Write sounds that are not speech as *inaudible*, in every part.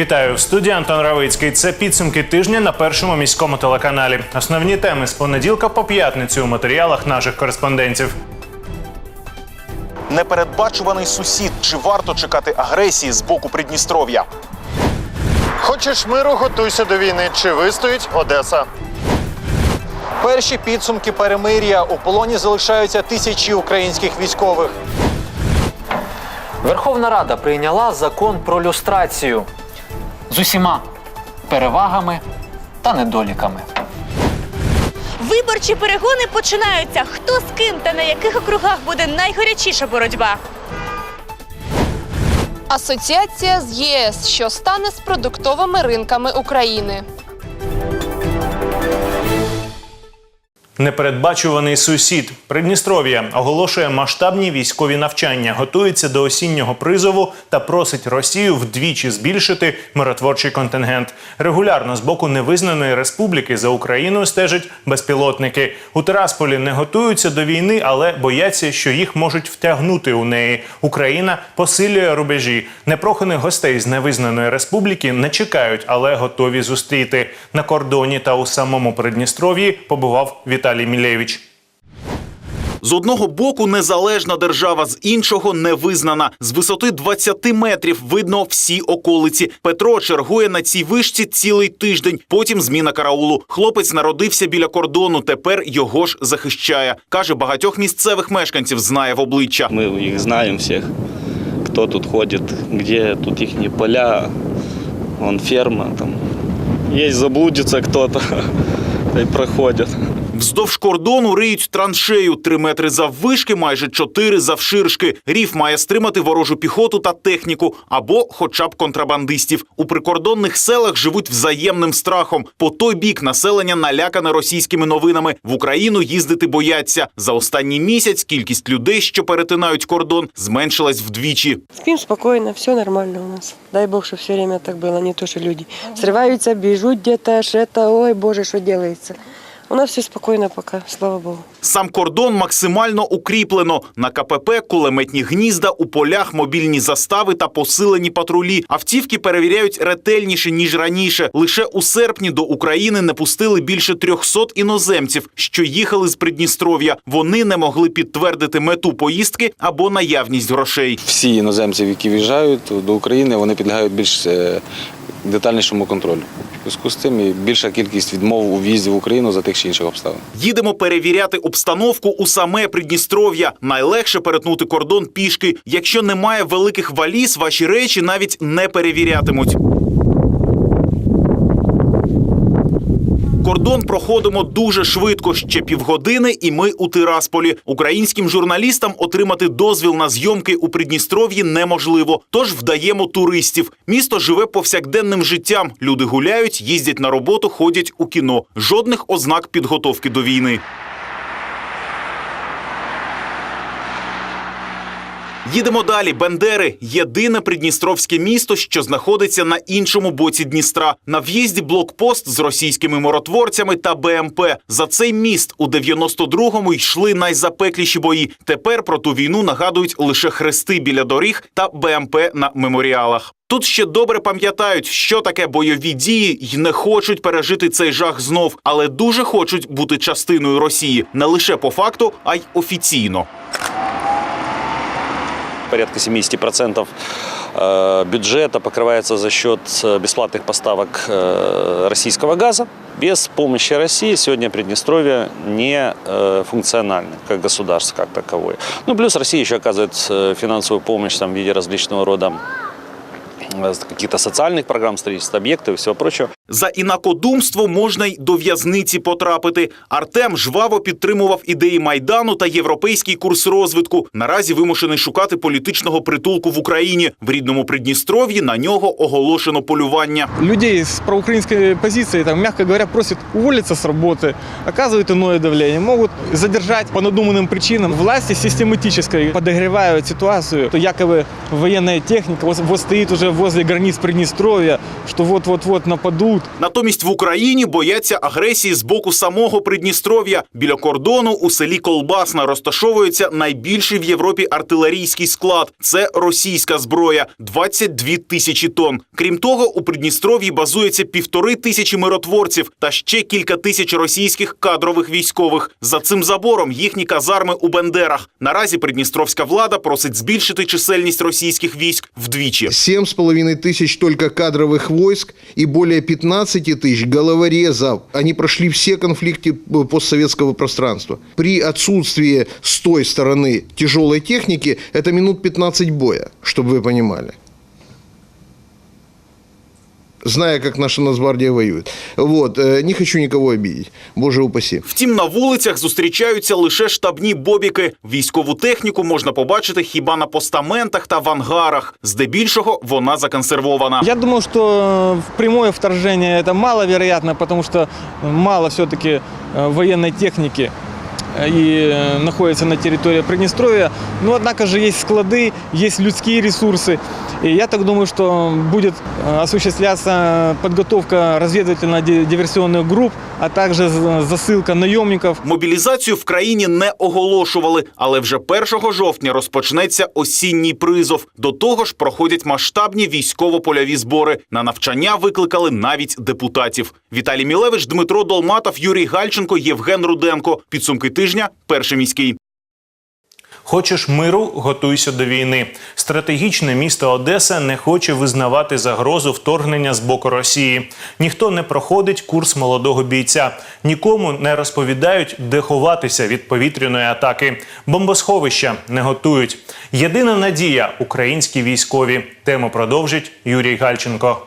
Вітаю в студії Антон Равицький. Це підсумки тижня на першому міському телеканалі. Основні теми з понеділка по п'ятницю у матеріалах наших кореспондентів. Непередбачуваний сусід. Чи варто чекати агресії з боку Придністров'я? Хочеш миру, готуйся до війни. Чи вистоїть Одеса? Перші підсумки перемир'я у полоні залишаються тисячі українських військових. Верховна Рада прийняла закон про люстрацію з усіма перевагами та недоліками. Виборчі перегони починаються. Хто з ким та на яких округах буде найгарячіша боротьба? Асоціація з ЄС, що стане з продуктовими ринками України. Непередбачуваний сусід Придністров'я оголошує масштабні військові навчання, готується до осіннього призову та просить Росію вдвічі збільшити миротворчий контингент. Регулярно з боку невизнаної республіки за Україною стежать безпілотники. У Тирасполі не готуються до війни, але бояться, що їх можуть втягнути у неї. Україна посилює рубежі. Непроханих гостей з невизнаної республіки не чекають, але готові зустріти на кордоні та у самому Придністров'ї побував Віталій Мілєвич. З одного боку незалежна держава, з іншого невизнана. З висоти 20 метрів видно всі околиці. Петро чергує на цій вишці цілий тиждень. Потім зміна караулу. Хлопець народився біля кордону. Тепер його ж захищає. каже, багатьох місцевих мешканців знає в обличчя. Мы их знаем всех, кто тут ходит, где тут их поля, вон ферма там. Есть заблудится кто-то, *laughs* и проходят. Вздовж кордону риють траншею. Три метри заввишки, майже чотири завширшки. Рів має стримати ворожу піхоту та техніку або хоча б контрабандистів. У прикордонних селах живуть взаємним страхом. По той бік населення налякане російськими новинами. В Україну їздити бояться. За останній місяць кількість людей, що перетинають кордон, зменшилась вдвічі. Спим спокойно, все нормально у нас. Дай Бог, что все время так было, не то, что люди срываются, бежут где-то, аж это, ой, боже, что делается. У нас все спокойно пока, слава Богу. Сам кордон максимально укріплено. На КПП кулеметні гнізда, у полях мобільні застави та посилені патрулі. Автівки перевіряють ретельніше ніж раніше. Лише у серпні до України не пустили більше 300 іноземців, що їхали з Придністров'я. Вони не могли підтвердити мету поїздки або наявність грошей. всі іноземці, які в'їжджають до України, вони підлягають більш е, детальнішому контролю. Зв'язку з цим і більша кількість відмов у в'їзді в Україну за тих чи інших обставин. Їдемо перевіряти обстановку у саме Придністров'я. Найлегше перетнути кордон пішки. Якщо немає великих валіз, ваші речі навіть не перевірятимуть. Кордон проходимо дуже швидко, ще півгодини, і ми у Тирасполі. Українським журналістам отримати дозвіл на зйомки у Придністров'ї неможливо. Тож вдаємо туристів. Місто живе повсякденним життям. Люди гуляють, їздять на роботу, ходять у кіно. Жодних ознак підготовки до війни. Їдемо далі. Бендери єдине придністровське місто, що знаходиться на іншому боці Дністра. На в'їзді блокпост з російськими миротворцями та БМП. За цей міст у 92-му йшли найзапекліші бої. Тепер про ту війну нагадують лише хрести біля доріг та БМП на меморіалах. Тут ще добре пам'ятають, що таке бойові дії, й не хочуть пережити цей жах знов, але дуже хочуть бути частиною Росії не лише по факту, а й офіційно. Порядка 70% э, бюджета покрывается за счет э, бесплатных поставок э, российского газа. Без помощи России сегодня Приднестровье не функционально как государство как таковое. Ну, плюс Россия еще оказывает финансовую помощь там, в виде различного рода каких-то социальных программ, строительства объектов и всего прочего. За інакодумство можна й до в'язниці потрапити. Артем жваво підтримував ідеї майдану та європейський курс розвитку. Наразі вимушений шукати політичного притулку в Україні. В рідному Придністров'ї на нього оголошено полювання. людей с проукраинской позиции, там, мягко говоря, просят уволиться с работы, оказывают иное давление, могут задержать по надуманным причинам. Власти систематически подогревают ситуацию, то якобы военная техника вот, вот стоит уже возле границ Приднестровья, что вот-вот-вот нападут. тут. Натомість в Україні бояться агресії з боку самого Придністров'я. Біля кордону у селі Колбасна розташовується найбільший в Європі артилерійський склад. Це російська зброя 22 тисячі тонн. Крім того, у Придністров'ї базується півтори тисячі миротворців та ще кілька тисяч російських кадрових військових. За цим забором їхні казарми у Бендерах. Наразі придністровська влада просить збільшити чисельність російських військ вдвічі. Семь с половиной тысяч только кадровых войск и более 15 тысяч головорезов. Они прошли все конфликты постсоветского пространства. При отсутствии с той стороны тяжелой техники это минут 15 боя, чтобы вы понимали. Зная, как наша Нацгвардия воюет. Вот. э, Не хочу никого обидеть. Боже упаси. Втім, на вулицях зустрічаються лише штабні бобіки. Військову техніку можна побачити хіба на постаментах та в ангарах. Здебільшого вона законсервована. Я думаю, что в прямое вторжение это маловероятно, потому что мало все-таки военной техники э, и э, находится на территории Приднестровья. Но, однако же, есть склады, есть людские ресурсы. И я так думаю, что будет э, осуществляться подготовка разведывательно-диверсионных групп, а также з- засылка наемников Мобілізацію в країні не оголошували, але вже 1 жовтня розпочнеться осінній призов. До того ж, проходять масштабні військово-польові збори. На навчання викликали навіть депутатів. Віталій Мілевич, Дмитро Долматов, Юрій Гальченко, Євген Руденко. Підсумки тижня. Перший міський. Хочеш миру, готуйся до війни. Стратегічне місто Одеса не хоче визнавати загрозу вторгнення з боку Росії. Ніхто не проходить курс молодого бійця, нікому не розповідають, де ховатися від повітряної атаки. Бомбосховища не готують. Єдина надія українські військові. Тему продовжить Юрій Гальченко.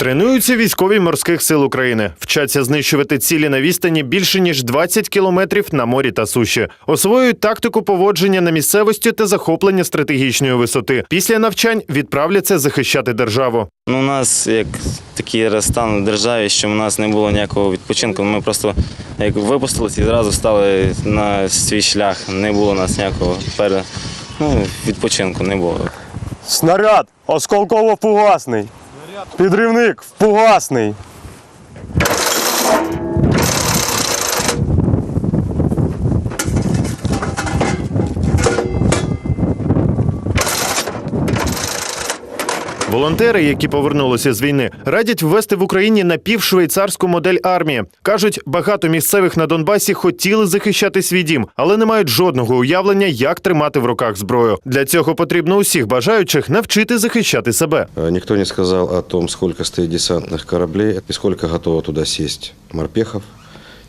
Тренуються військові морських сил України. Вчаться знищувати цілі на відстані більше ніж 20 кілометрів на морі та суші. Освоюють тактику поводження на місцевості та захоплення стратегічної висоти. Після навчань відправляться захищати державу. Ну, у нас як такий стан в державі, що у нас не було ніякого відпочинку. Ми просто як випустилися і зразу стали на свій шлях. Не було у нас ніякого пере... ну, відпочинку, не було. Снаряд осколково-фугасний. Підривник фугасний. Волонтери, які повернулися з війни, радять ввести в Україні напівшвейцарську модель армії. кажуть, багато місцевих на Донбасі хотіли захищати свій дім, але не мають жодного уявлення, як тримати в руках зброю. Для цього потрібно усіх бажаючих навчити захищати себе. Никто не сказал о том, сколько стоит десантных кораблей и сколько готово туда сесть морпехов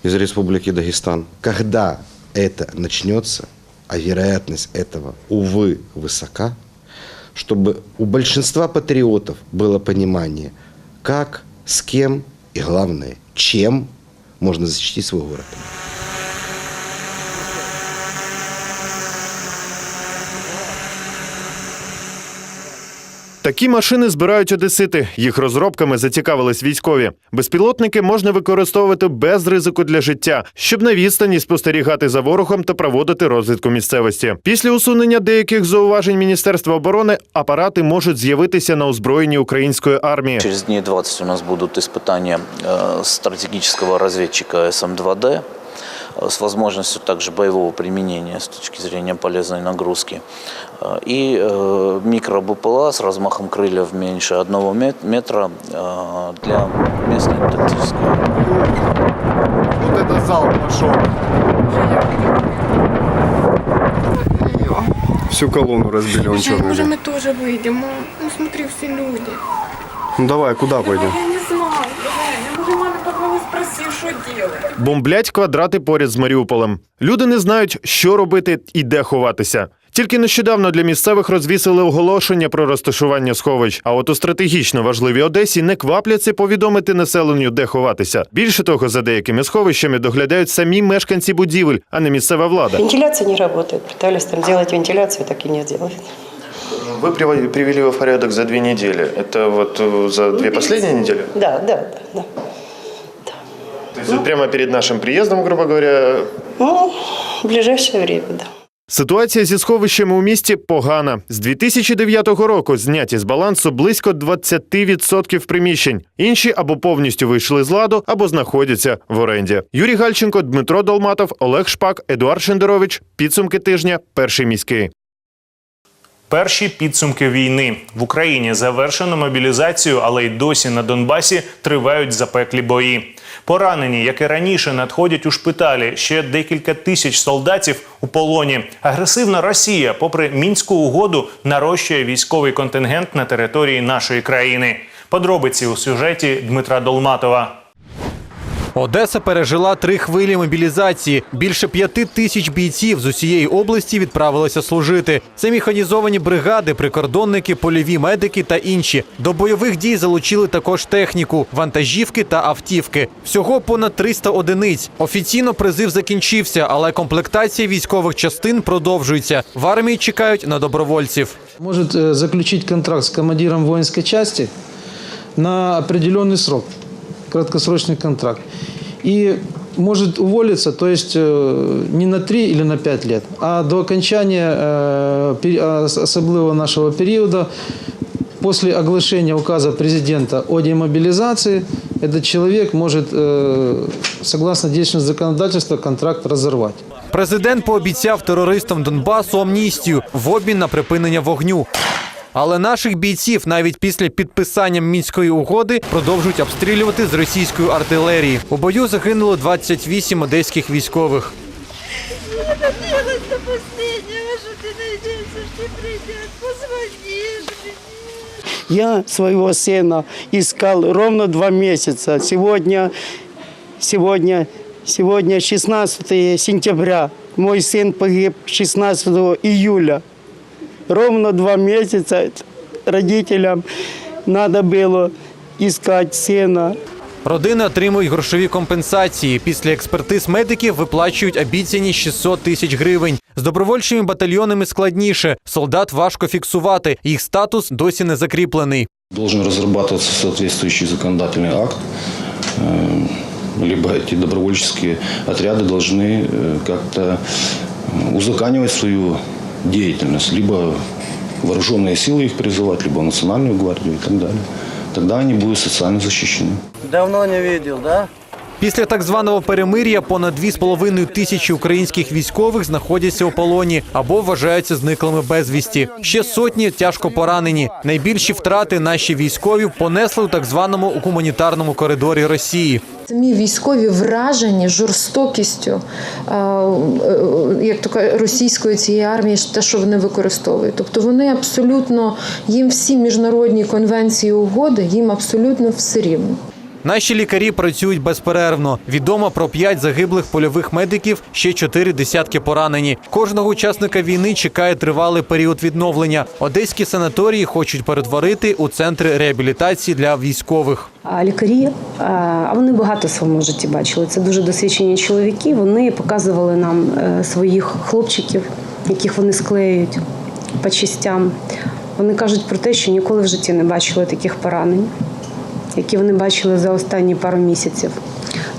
из Республики Дагестан. Когда это начнется, а вероятность этого, увы, высока, чтобы у большинства патриотов было понимание, как, с кем и, главное, чем можно защитить свой город. Такі машини збирають одесити. Їх розробками зацікавились військові. Безпілотники можна використовувати без ризику для життя, щоб на відстані спостерігати за ворогом та проводити розвідку місцевості. Після усунення деяких зауважень Міністерства оборони апарати можуть з'явитися на озброєнні української армії. Через дней 20 у нас будут испытания э, стратегического разведчика СМ-2Д э, с возможностью также боевого применения с точки зрения полезной нагрузки. Э, И э, микро-БПЛА с размахом крыльев меньше одного мет- метра э, для местной тактической Вот это зал пошел. Всю колонну разбили, он Може, ми теж вийдемо. Ну, смотри, всі люди. Ну давай, куда пойдем? Бомблять квадрати поряд з Маріуполем. Люди не знають, що робити і де ховатися. Тільки нещодавно для місцевих розвісили оголошення про розташування сховищ. А от у стратегічно важливій Одесі не квапляться повідомити населенню, де ховатися. Більше того, за деякими сховищами доглядають самі мешканці будівель, а не місцева влада. Вентиляция не работает. Пытались там делать вентиляцию, так и не делают. Вы привели его в порядок за две недели. Это вот э, за две последние недели? Да, да, да. да. Есть вот прямо перед нашим приездом, грубо говоря, Ну, в ближайшее время, да. Ситуація зі сховищами у місті погана. З 2009 року зняті з балансу близько 20% приміщень. Інші або повністю вийшли з ладу, або знаходяться в оренді. Юрій Гальченко, Дмитро Долматов, Олег Шпак, Едуард Шендерович. Підсумки тижня. Перший міський. Перші підсумки війни в Україні завершено мобілізацію, але й досі на Донбасі тривають запеклі бої. Поранені, як і раніше, надходять у шпиталі. Ще декілька тисяч солдатів у полоні. Агресивна Росія, попри мінську угоду, нарощує військовий контингент на території нашої країни. Подробиці у сюжеті Дмитра Долматова. Одеса пережила три хвилі мобілізації. Більше п'яти тисяч бійців з усієї області відправилися служити. Це механізовані бригади, прикордонники, польові медики та інші. До бойових дій залучили також техніку, вантажівки та автівки. Всього понад 300 одиниць. Офіційно призив закінчився, але комплектація військових частин продовжується. В армії чекають на добровольців. может э, заключить контракт с командиром воинской части на определенный срок, краткосрочный контракт. И может уволиться, то есть э, не на 3 или на 5 лет, а до окончания э, пери- а, ос- особливого нашего периода, после оглашения указа президента о демобилизации, этот человек может, э, согласно действующему законодательству, контракт разорвать. Президент пообіцяв терористам Донбасу амністію в обмін на припинення вогню. Але наших бійців навіть після підписання мінської угоди продовжують обстрілювати з російської артилерії. У бою загинуло 28 одеських військових. Я надеялась до последнего, что ты найдешься, что ты придешь. Позвонишь мне. Я своего сына искал ровно два месяца. Сегодня, сегодня, сегодня 16 сентября. Мой сын погиб 16 июля. Ровно два месяца родителям надо было искать сына. Родини отримують грошові компенсації. Після експертиз медиків виплачують обіцяні 600 тисяч гривень. З добровольчими батальйонами складніше. Солдат важко фіксувати. Їх статус досі не закріплений. Должен разрабатываться соответствующий законодательный акт, э, либо эти добровольческие отряды должны э, как-то э, узаканивать свою деятельность, либо вооруженные силы их призывать, либо национальную гвардию и так далее. Тогда они будут социально защищены. Давно не видел, да? Після так званого перемир'я понад 2,5 тисячі українських військових знаходяться у полоні або вважаються зниклими безвісті. Ще сотні тяжко поранені. Найбільші втрати наші військові понесли у так званому гуманітарному коридорі Росії. Самі військові вражені жорстокістю, е, як то російської цієї армії, те, що вони використовують. Тобто вони абсолютно їм всі міжнародні конвенції угоди, їм абсолютно все рівно. Наші лікарі працюють безперервно. Відомо про п'ять загиблих польових медиків, ще чотири десятки поранені. Кожного учасника війни чекає тривалий період відновлення. Одеські санаторії хочуть перетворити у центри реабілітації для військових. Лікарі, вони багато в своєму житті бачили. Це дуже досвідчені чоловіки. Вони показували нам е, своїх хлопчиків, яких вони склеюють по частям. Вони кажуть про те, що ніколи в житті не бачили таких поранень, які вони бачили за останні пару місяців.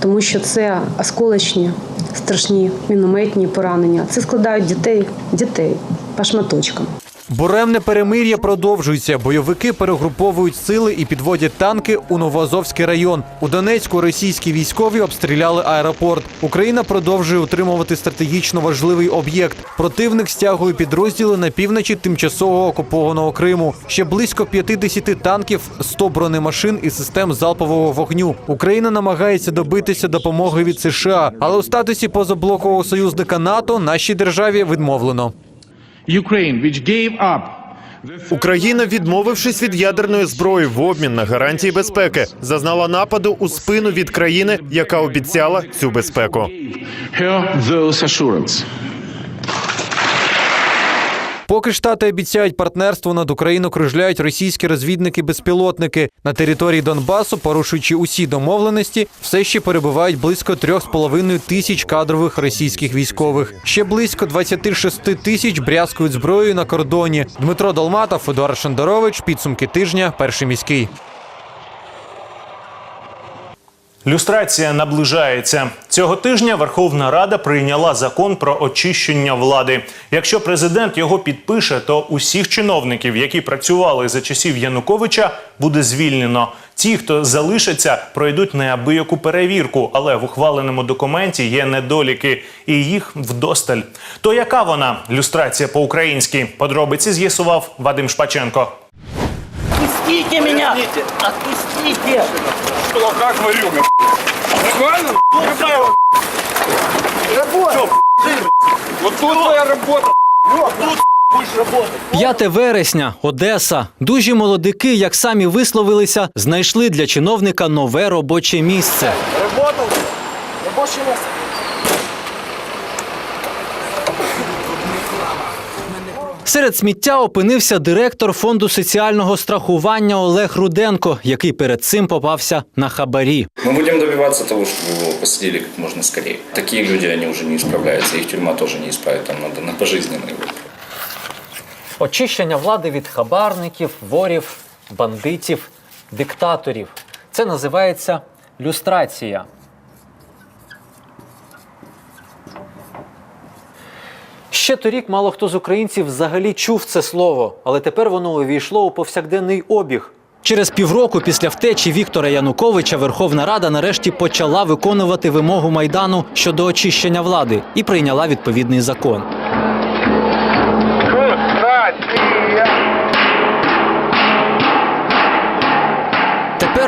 Тому що це осколочні, страшні мінометні поранення. Це складають дітей, дітей по шматочкам. Буремне перемир'я продовжується. Бойовики перегруповують сили і підводять танки у Новоазовський район. У Донецьку російські військові обстріляли аеропорт. Україна продовжує утримувати стратегічно важливий об'єкт. Противник стягує підрозділи на півночі тимчасово окупованого Криму. Ще близько 50 танків, 100 бронемашин і систем залпового вогню. Україна намагається добитися допомоги від США, але у статусі позаблокового союзника НАТО нашій державі відмовлено. Україна, відмовившись від ядерної зброї в обмін на гарантії безпеки, зазнала нападу у спину від країни, яка обіцяла цю безпеку. Поки штати обіцяють партнерство над Україну, кружляють російські розвідники-безпілотники на території Донбасу, порушуючи усі домовленості, все ще перебувають близько 3,5 тисяч кадрових російських військових. Ще близько 26 тисяч брязкують зброєю на кордоні. Дмитро Долматов, Едуард Шандарович, Підсумки тижня. Перший міський. Люстрація наближається цього тижня. Верховна Рада прийняла закон про очищення влади. Якщо президент його підпише, то усіх чиновників, які працювали за часів Януковича, буде звільнено. Ті, хто залишаться, пройдуть неабияку перевірку, але в ухваленому документі є недоліки, і їх вдосталь. То яка вона люстрація по-українськи? Подробиці з'ясував Вадим Шпаченко. Отпустите меня! Отпустите! Что, как варю? Нормально? Какая Работа! Вот тут твоя работа. Тут будешь работать. 5 вересня, Одеса. Дужі молодики, як самі висловилися, знайшли для чиновника нове робоче місце. Работал? Рабочее место. Серед сміття опинився директор фонду соціального страхування Олег Руденко, який перед цим попався на хабарі. Мы будем добиваться того, чтобы его посадили как можно скорее. Такие люди, они уже не исправляются. Их тюрьма тоже не исправит. Там надо на пожизненный выпуск. Очищення влади від хабарників, ворів, бандитів, диктаторів. Це називається люстрація. Ще торік мало хто з українців взагалі чув це слово, але тепер воно увійшло у повсякденний обіг. Через півроку після втечі Віктора Януковича Верховна Рада нарешті почала виконувати вимогу майдану щодо очищення влади і прийняла відповідний закон.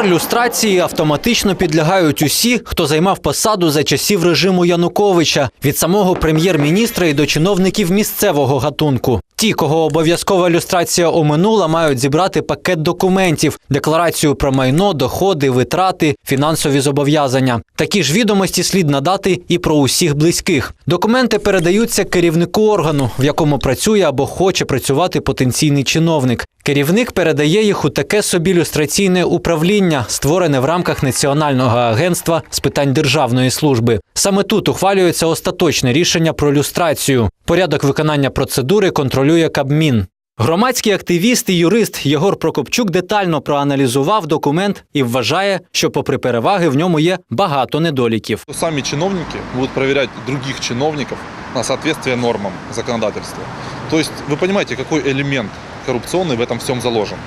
Люстрації автоматично підлягають усі, хто займав посаду за часів режиму Януковича, від самого прем'єр-міністра і до чиновників місцевого гатунку. Ті, кого обов'язкова люстрація оминула, мають зібрати пакет документів, декларацію про майно, доходи, витрати, фінансові зобов'язання. Такі ж відомості слід надати і про усіх близьких. Документи передаються керівнику органу, в якому працює або хоче працювати потенційний чиновник. Керівник передає їх у таке собі люстраційне управління, створене в рамках Національного агентства з питань державної служби. Саме тут ухвалюється остаточне рішення про люстрацію. Порядок виконання процедури контролює Кабмін. Громадський активіст і юрист Єгор Прокопчук детально проаналізував документ і вважає, що, попри переваги, в ньому є багато недоліків. Сами чиновники будут проверять других чиновников на соответствие нормам законодательства. То есть вы понимаете, какой элемент коррупционный в этом всем заложен.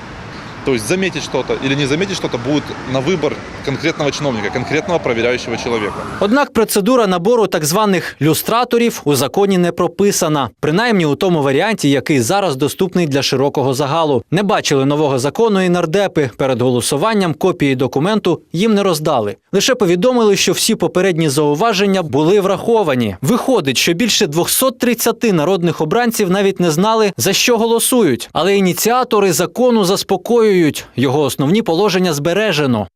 То есть заметить что-то или не заметить что-то будет на выбор конкретного чиновника, конкретного проверяющего человека. Однак процедура набору так званих люстраторів у законі не прописана, принаймні у тому варіанті, який зараз доступний для широкого загалу. Не бачили нового закону і нардепи. Перед голосуванням копії документу їм не роздали. Лише повідомили, що всі попередні зауваження були враховані. Виходить, що більше 230 народних обранців навіть не знали за що голосують, але ініціатори закону заспокоюють його основні положення збережено.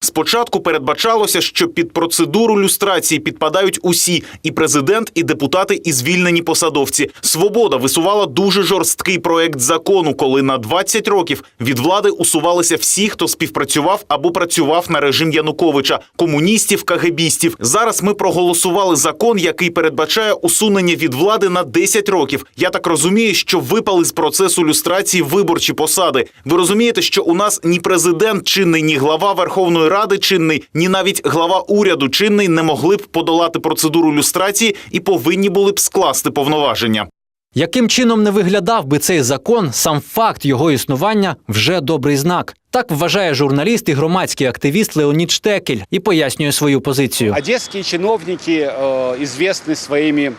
Спочатку передбачалося, що під процедуру люстрації підпадають усі і президент, і депутати, і звільнені посадовці. Свобода висувала дуже жорсткий проект закону, коли на 20 років від влади усувалися всі, хто співпрацював або працював на режим Януковича, комуністів, кагебістів. Зараз ми проголосували закон, який передбачає усунення від влади на 10 років. Я так розумію, що випали з процесу люстрації виборчі посади. Ви розумієте, що у нас ні президент чинний, ні глава Верховної Ради чинний, ні навіть глава уряду чинний не могли б подолати процедуру люстрації і повинні були б скласти повноваження. Яким чином не виглядав би цей закон, сам факт його існування вже добрий знак. Так вважає журналіст і громадський активіст Леонід Штекель і пояснює свою позицію. Одесские чиновники э, известны своими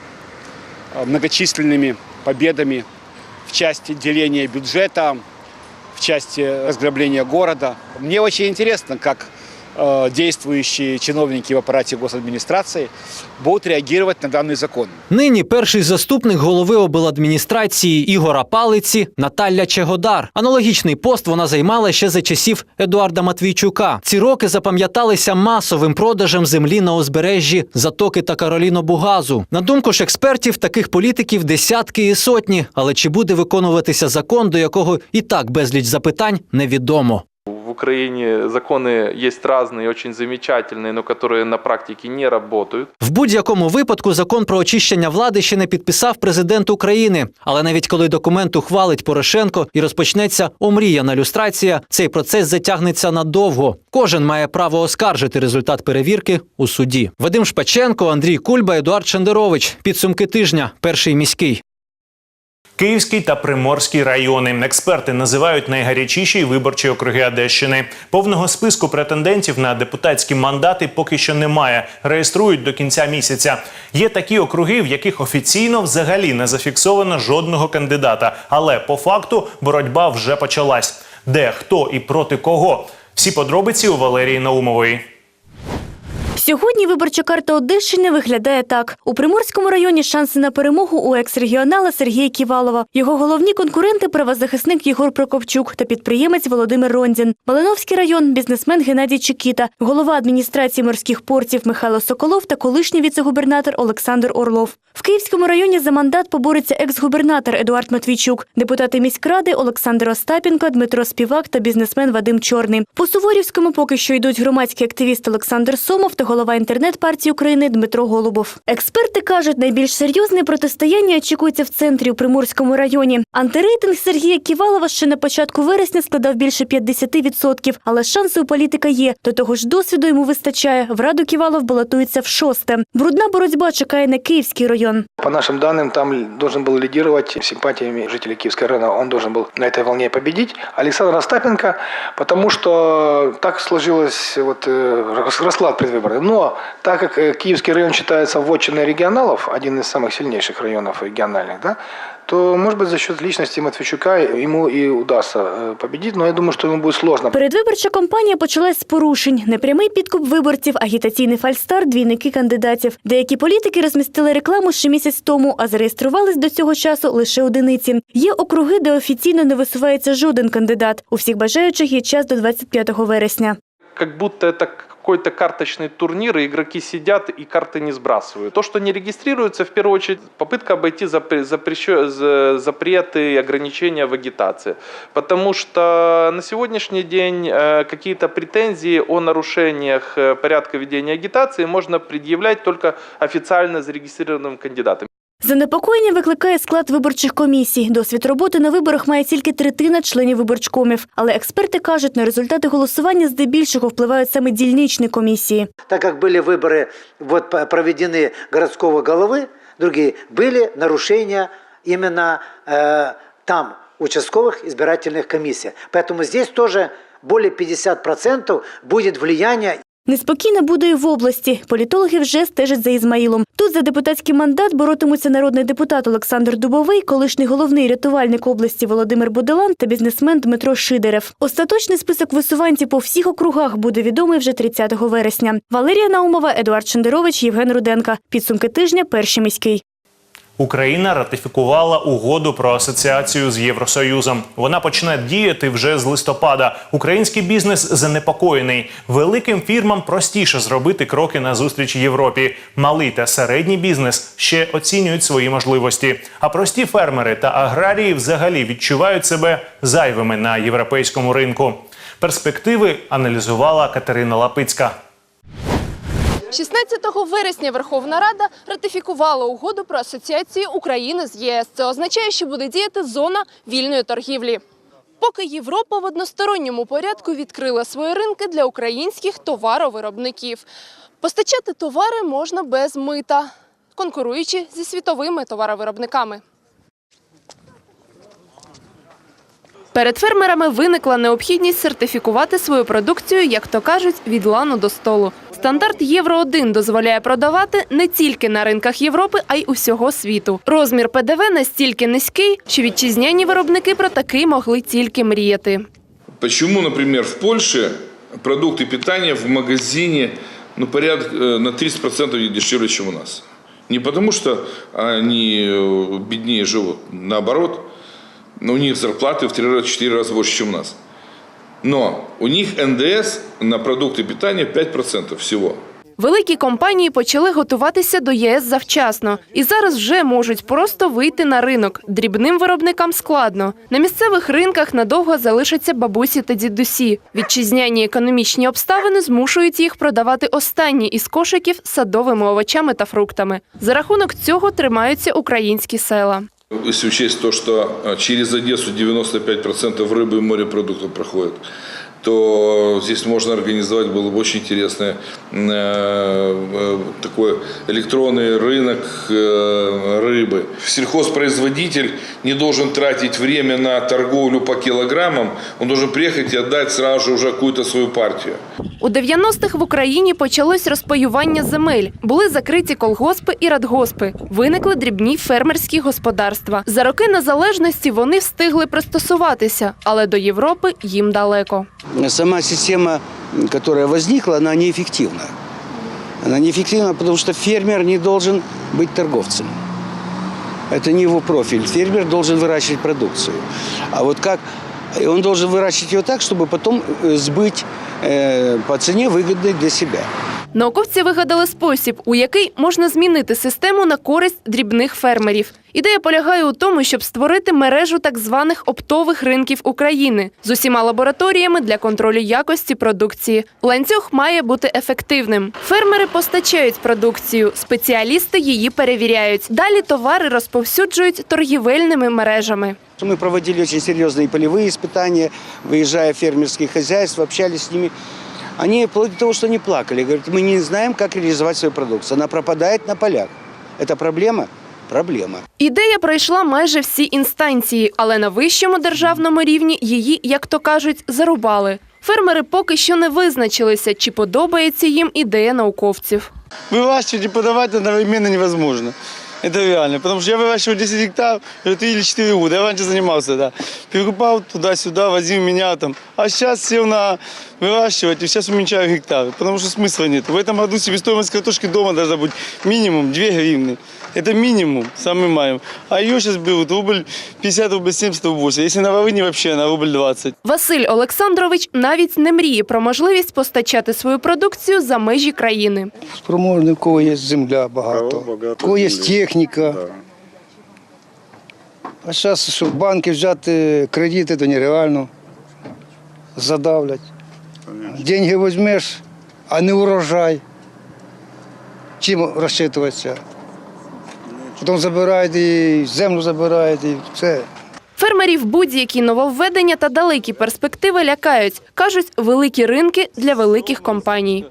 э, многочисленными победами в части деления бюджета, в части разграбления города. Мне очень интересно, как э, действующие чиновники в аппарате госадминистрации будут реагировать на данный закон. Нині перший заступник голови обладміністрації Ігора Палиці Наталя Чегодар. Аналогічний пост вона займала ще за часів Едуарда Матвійчука. Ці роки запам'яталися масовим продажем землі на узбережжі Затоки та Кароліно-Бугазу. На думку ж експертів, таких політиків десятки і сотні. Але чи буде виконуватися закон, до якого і так безліч запитань, невідомо В Украине законы есть разные, очень замечательные, но которые на практике не работают. В будь-якому випадку закон про очищення влади ще не підписав президент України. Але навіть коли документ ухвалить Порошенко і розпочнеться омріяна люстрація, цей процес затягнеться надовго. Кожен має право оскаржити результат перевірки у суді. Вадим Шпаченко, Андрій Кульба, Едуард Шендерович. Підсумки тижня. Перший міський. Київський та Приморський райони. Експерти називають найгарячіші виборчі округи Одещини. Повного списку претендентів на депутатські мандати поки що немає. Реєструють до кінця місяця. Є такі округи, в яких офіційно взагалі не зафіксовано жодного кандидата. Але по факту боротьба вже почалась. Де, хто і проти кого? Всі подробиці у Валерії Наумової. Сьогодні виборча карта Одещини виглядає так: у Приморському районі шанси на перемогу у екс-регіонала Сергія Ківалова. Його головні конкуренти правозахисник Єгор Прокопчук та підприємець Володимир Рондзін. Малиновський район бізнесмен Геннадій Чекіта, голова адміністрації морських портів Михайло Соколов та колишній віцегубернатор Олександр Орлов. В Київському районі за мандат побореться екс-губернатор Едуард Матвійчук, депутати міськради Олександр Остапенко, Дмитро Співак та бізнесмен Вадим Чорний. По Суворівському поки що йдуть громадський активіст Олександр Сомов та голова інтернет-партії України Дмитро Голубов. Експерти кажуть, найбільш серйозне протистояння очікується в центрі у Приморському районі. Антирейтинг Сергія Ківалова ще на початку вересня складав більше 50%, але шанси у політика є. До того ж, досвіду йому вистачає. В раду Ківалов балотується в шосте. Брудна боротьба чекає на Київський район. По нашим данным, там должен был лидировать симпатиями жителей Киевского района. Он должен был на этой волне победить. Александр Остапенко, потому что так сложилось вот, э, рас- расклад предвыборный. Но так как э, Киевский район считается вотчиной регионалов, один из самых сильнейших районов региональных, да, то, может быть, за счет личности Матвейчука ему и удастся э, победить. Но я думаю, что ему будет сложно. Передвиборча кампанія почалась з порушень: непрямий підкуп виборців, агітаційний фальстар, двійники кандидатів. Деякі політики розмістили рекламу ще місяць тому, а зареєструвались до цього часу лише одиниці. Є округи, де офіційно не висувається жоден кандидат. У всіх бажаючих є час до 25 вересня. Как будто это какой-то карточный турнир, и игроки сидят и карты не сбрасывают. То, что не регистрируется, в первую очередь, попытка обойти запре- запрещё- з- запреты и ограничения в агитации. Потому что на сегодняшний день э, какие-то претензии о нарушениях э, порядка ведения агитации можно предъявлять только официально зарегистрированным кандидатам. Занепокоєння викликає склад виборчих комісій. Досвід роботи на виборах має тільки третина членів виборчкомів. Але експерти кажуть, на результати голосування здебільшого впливають саме дільничні комісії. так как были выборы вот, п- проведены городского головы, другие, были нарушения именно э, там, участковых избирательных комиссий. Поэтому здесь тоже более 50% будет влияние Неспокійно буде і в області. Політологи вже стежать за Ізмаїлом. Тут за депутатський мандат боротимуться народний депутат Олександр Дубовий, колишній головний рятувальник області Володимир Буделан та бізнесмен Дмитро Шидерев. Остаточний список висуванців по всіх округах буде відомий вже 30 вересня. Валерія Наумова, Едуард Шендерович, Євген Руденка. Підсумки тижня. Перший міський. Україна ратифікувала угоду про асоціацію з Євросоюзом. Вона почне діяти вже з листопада. Український бізнес занепокоєний. Великим фірмам простіше зробити кроки назустріч Європі. Малий та середній бізнес ще оцінюють свої можливості. А прості фермери та аграрії взагалі відчувають себе зайвими на європейському ринку. Перспективи аналізувала Катерина Лапицька. 16 вересня Верховна Рада ратифікувала угоду про асоціацію України з ЄС. Це означає, що буде діяти зона вільної торгівлі. Поки Європа в односторонньому порядку відкрила свої ринки для українських товаровиробників. Постачати товари можна без мита, конкуруючи зі світовими товаровиробниками. Перед фермерами виникла необхідність сертифікувати свою продукцію, як то кажуть, від лану до столу. Стандарт Євро 1 дозволяє продавати не тільки на ринках Європи, а й усього світу. Розмір ПДВ настільки низький, що вітчизняні виробники про такий могли тільки мріяти. Почему, например, в Польше продукты питания в магазине ну, порядка э, на 30% дешевле, чем у нас? Не потому, что они э, беднее живут, наоборот, но у них зарплаты в 3-4 раза больше, чем у нас. Но у них НДС на продукты питания 5% всего. Великі компанії почали готуватися до ЄС завчасно і зараз вже можуть просто вийти на ринок. Дрібним виробникам складно. На місцевих ринках надовго залишаться бабусі та дідусі. Вітчизняні економічні обставини змушують їх продавати останні із кошиків садовими овочами та фруктами. За рахунок цього тримаються українські села. Если учесть то, что э, через Одессу 95% рыбы и морепродуктов проходит, то здесь можно организовать было бы очень интересный э, э, такой электронный рынок рыбы. Сельхозпроизводитель не должен тратить время на торговлю по килограммам, он должен приехать и отдать сразу же уже какую-то свою партию. У 90-х в Україні почалось розпаювання земель. Були закриті колгоспи і радгоспи. Виникли дрібні фермерські господарства. За роки незалежності вони встигли пристосуватися, але до Європи їм далеко. Сама система, которая возникла, она неэффективна. Она неэффективна, потому что фермер не должен быть торговцем. Это не его профиль. Фермер должен выращивать продукцию. А вот как и он должен выращивать ее так, чтобы потом э, сбыть э, по цене выгодной для себя. Науковці вигадали спосіб, у який можна змінити систему на користь дрібних фермерів. Ідея полягає у тому, щоб створити мережу так званих оптових ринків України з усіма лабораторіями для контролю якості продукції. Ланцюг має бути ефективним. Фермери постачають продукцію, спеціалісти її перевіряють. Далі товари розповсюджують торгівельними мережами. Мы проводили очень серьезные полевые испытания, выезжая в фермерские хозяйства, общались с ними. Они, вплоть до того, что они плакали, говорят, мы не знаем, как реализовать свою продукцию. Она пропадает на полях. Это проблема? Проблема. Ідея пройшла майже всі інстанції, але на вищому державному рівні її, як то кажуть, зарубали. Фермери поки що не визначилися, чи подобається їм ідея науковців. Выращивать и подавать одновременно невозможно. Это реально. Потому что я выращивал 10 гектаров уже 3 или 4 года. Я раньше занимался, да. Перекупал туда-сюда, возил меня там. А сейчас сел на выращивать и сейчас уменьшаю гектары. Потому что смысла нет. В этом году себестоимость картошки дома должна быть минимум 2 гривны. Это минимум, самый майм. А ее сейчас берут рубль 50, рубль 70, рубль 80. Если на Волыне вообще на рубль 20. Василь Олександрович навіть не мріє про можливість постачати свою продукцію за межі країни. Спроможний, в кого є земля багато, в кого є техніка. А зараз, щоб банки взяти кредити, то нереально. Задавлять. Деньги візьмеш, а не урожай. Чим розчитуватися? Потім забирають і землю забирають, і все. Фермерів будь-які нововведення та далекі перспективи лякають. Кажуть, великі ринки для великих компаній.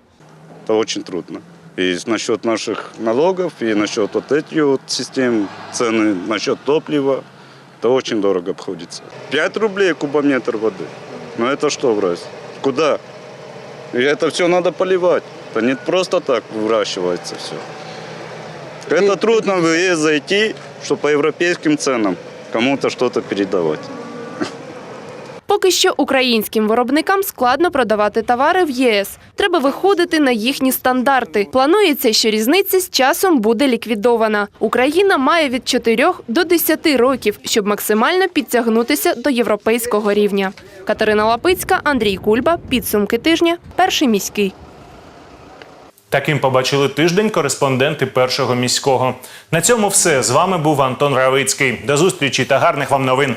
Это очень трудно. И насчет наших налогов, и насчет вот этих вот систем, цены насчет топлива, это очень дорого обходится. 5 рублей кубометр воды. Ну это что брать? Куда? И это все надо поливать. Это не просто так выращивается все. Это трудно в ЕС зайти, чтобы по европейским ценам кому-то что-то передавать. Поки що українським виробникам складно продавати товари в ЄС. Треба виходити на їхні стандарти. Планується, що різниця з часом буде ліквідована. Україна має від 4 до 10 років, щоб максимально підтягнутися до європейського рівня. Катерина Лапицька, Андрій Кульба. Підсумки тижня. Перший міський. Таким побачили тиждень кореспонденти першого міського. На цьому все з вами був Антон Равицький. До зустрічі та гарних вам новин.